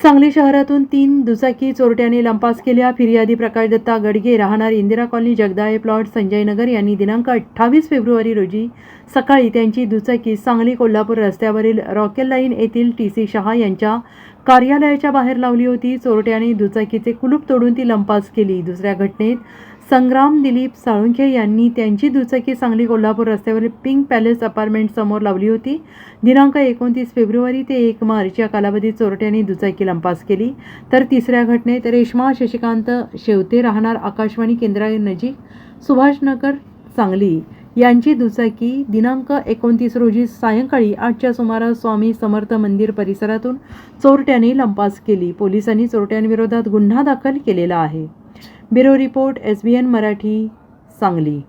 सांगली शहरातून तीन दुचाकी चोरट्याने लंपास केल्या. फिर्यादी प्रकाश दत्ता गडगे राहणार इंदिरा कॉलनी जगदाळे प्लॉट संजय नगर यांनी दिनांक अठ्ठावीस फेब्रुवारी रोजी सकाळी त्यांची दुचाकी सांगली कोल्हापूर रस्त्यावरील रॉकेल लाईन येथील टी सी शहा यांच्या कार्यालयाच्या बाहेर लावली होती. चोरट्याने दुचाकीचे कुलूप तोडून ती लंपास केली. दुसऱ्या घटनेत संग्राम दिलीप साळुंखे यांनी त्यांची दुचाकी सांगली कोल्हापूर रस्त्यावरील पिंक पॅलेस अपार्टमेंट समोर लावली होती. दिनांक एकोणतीस फेब्रुवारी ते एक मार्च या कालावधीत चोरट्यांनी दुचाकी लंपास केली. तर तिसऱ्या घटनेत रेश्मा शशिकांत शेवते राहणार आकाशवाणी केंद्रानजीक सुभाषनगर सांगली. यांची दुचाकी दिनांक एकोणतीस रोजी सायंकाळी आठच्या सुमारास स्वामी समर्थ मंदिर परिसरातून चोरट्याने लंपास केली. पोलिसांनी चोरट्यांविरोधात गुन्हा दाखल केलेला आहे. Bureau report S B N Marathi Sangli.